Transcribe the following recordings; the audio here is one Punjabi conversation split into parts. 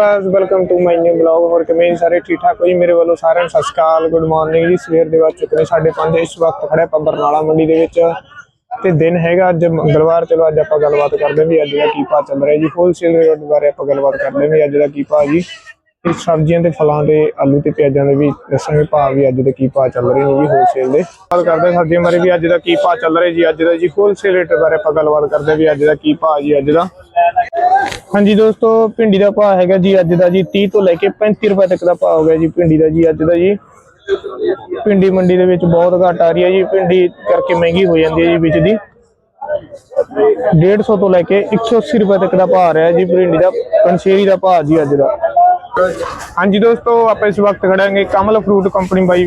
Guys welcome to my new blog ਹੋਰ ਕਿਵੇਂ ਸਾਰੇ? ਠੀਕ ਠਾਕ ਹੋ ਜੀ? ਮੇਰੇ ਵੱਲੋਂ ਸਾਰਿਆਂ ਨੂੰ ਸਤਿ ਸ਼੍ਰੀ ਅਕਾਲ ਗੁੱਡ ਮਾਰਨਿੰਗ ਜੀ। ਸਵੇਰ ਦੇ ਬਾਅਦ ਚੁੱਕੇ ਨੇ 5:30 ਇਸ ਵਕਤ ਖੜੇ ਆਪਾਂ ਬਰਨਾਲਾ ਮੰਡੀ ਦੇ ਵਿੱਚ। ਤੇ ਦਿਨ ਹੈਗਾ ਅੱਜ ਮੰਗਲਵਾਰ। ਚਲੋ, ਅੱਜ ਆਪਾਂ ਗੱਲਬਾਤ ਕਰਦੇ ਵੀ ਅੱਜ ਦਾ ਕੀ ਭਾਅ ਚੱਲ ਰਿਹਾ ਜੀ। ਹੋਲਸੇਲ ਰੇਟ ਬਾਰੇ ਆਪਾਂ ਗੱਲਬਾਤ ਕਰਦੇ ਵੀ ਅੱਜ ਦਾ ਕੀ ਭਾਅ ਜੀ। ਤੇ ਸਬਜ਼ੀਆਂ ਤੇ ਫਲਾਂ ਦੇ, ਆਲੂ ਤੇ ਪਿਆਜ਼ਾਂ ਦੇ ਵੀ ਦੱਸਾਂਗੇ ਭਾਅ ਵੀ ਅੱਜ ਦੇ ਕੀ ਭਾਅ ਚੱਲ ਰਹੇ ਨੇ ਜੀ ਹੋਲਸੇਲ ਦੇ। ਗੱਲ ਕਰਦੇ ਸਬਜ਼ੀਆਂ ਬਾਰੇ ਵੀ ਅੱਜ ਦਾ ਕੀ ਭਾਅ ਚੱਲ ਰਿਹਾ ਜੀ, ਅੱਜ ਦਾ ਜੀ ਹੋਲਸੇਲ ਰੇਟ ਬਾਰੇ ਆਪਾਂ ਗੱਲਬਾਤ ਕਰਦੇ ਵੀ ਅੱਜ ਦਾ ਕੀ ਭਾਅ ਜੀ ਅੱਜ ਦਾ। ਹਾਂਜੀ ਦੋਸਤੋ, ਭਿੰਡੀ ਦਾ ਭਾਅ ਹੈਗਾ ਜੀ ਅੱਜ ਦਾ ਜੀ 30 ਤੋਂ ਲੈ ਕੇ 35 ਰੁਪਏ ਤੱਕ ਦਾ ਭਾਅ ਹੋ ਗਿਆ ਜੀ ਭਿੰਡੀ ਦਾ ਜੀ ਅੱਜ ਦਾ ਜੀ। ਭਿੰਡੀ ਮੰਡੀ ਦੇ ਵਿੱਚ ਬਹੁਤ ਘੱਟ ਆ ਰਹੀ ਹੈ ਜੀ, ਭਿੰਡੀ ਕਰਕੇ ਮਹਿੰਗੀ ਹੋ ਜਾਂਦੀ ਹੈ ਜੀ ਵਿੱਚ ਦੀ। 150 ਤੋਂ ਲੈ ਕੇ 180 ਰੁਪਏ ਤੱਕ ਦਾ ਭਾਅ ਆ ਰਿਹਾ ਜੀ, ਭਿੰਡੀ ਦਾ, ਪੰਛੇਰੀ ਦਾ ਭਾਅ ਜੀ ਅੱਜ ਦਾ। ਹਾਂਜੀ ਦੋਸਤੋ ਆਪਾਂ ਇਸ ਵਕਤ ਖੜਾਂਗੇ ਕਮਲ ਫਰੂਟ ਕੰਪਨੀ ਬਾਈ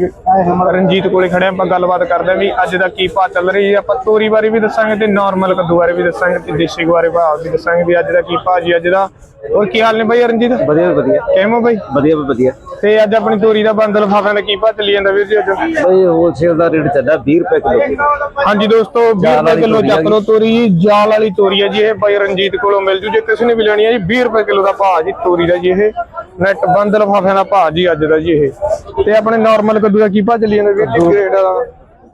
ਰਣਜੀਤ ਕੋਲੇ ਖੜੇ ਆਪਾਂ ਗੱਲਬਾਤ ਕਰਦੇ ਹਾਂ ਵੀ ਅੱਜ ਦਾ ਕੀ ਭਾਅ ਚੱਲ ਰਹੀ ਹੈ ਆਪਾਂ ਤੋਰੀ ਬਾਰੇ ਵੀ ਦੱਸਾਂਗੇ ਤੇ ਨਾਰਮਲ ਕੱਦੂ ਬਾਰੇ ਵੀ ਦੱਸਾਂਗੇ ਤੇ ਦੇਸੀ ਬਾਰੇ ਭਾਅ ਵੀ ਦੱਸਾਂਗੇ ਵੀ ਅੱਜ ਦਾ ਕੀ ਭਾਅ ਜੀ ਅੱਜ ਦਾ। ਹੋਰ ਕੀ ਹਾਲ ਨੇ ਬਾਈ ਰਣਜੀਤ? ਵਧੀਆ ਵਧੀਆ। ਕਿਵੇਂ ਹੋ ਬਾਈ? ਵਧੀਆ ਵਧੀਆ। ਤੇ ਅੱਜ ਆਪਣੀ ਤੋਰੀ ਦਾ ਬੰਦਲ ਫਾਫਿਆਂ ਦਾ ਕੀ ਭਾਅ ਚੱਲੀ ਜਾਂਦਾ ਵੀਰ ਜੀ ਅੱਜ? ਬਈ ਹੋਲਸੇਲ ਦਾ ਰੇਟ ਚੱਲਦਾ 20 ਰੁਪਏ ਕਿਲੋ। ਹਾਂਜੀ ਦੋਸਤੋ 20 ਜਾਲ ਰੁਪਏ ਕਿਲੋ ਆ ਚੱਕ ਲਓ ਤੋਰੀ ਜਾਲ ਵਾਲੀ ਤੋਰੀ ਹੈ ਜੀ ਇਹ। ਬਾਈ ਰਣਜੀਤ ਕੋਲੋਂ ਮਿਲ ਜੂ। ਜੇ ਕਿਸੇ ਨੇ ਵੀ ਲੈਣੀ ਹੈ ਜੀ 20 ਰੁਪਏ ਕਿਲੋ ਦਾ ਭਾਅ ਜੀ ਤੋਰੀ ਦਾ ਜੀ ਇਹ। ਨੈਟ ਬੰਦ ਲਫਾਫਿਆਂ ਦਾ ਭਾਅ ਜੀ ਅੱਜ ਦਾ ਜੀ ਇਹ। ਤੇ ਆਪਣੇ ਨਾਰਮਲ ਕੱਦੂ ਦਾ ਕੀ ਭਾਅ ਚੱਲੀ ਜਾਂਦਾ ਵੀਰ ਜੀ? ਗ੍ਰੇਡ ਵਾਲਾ।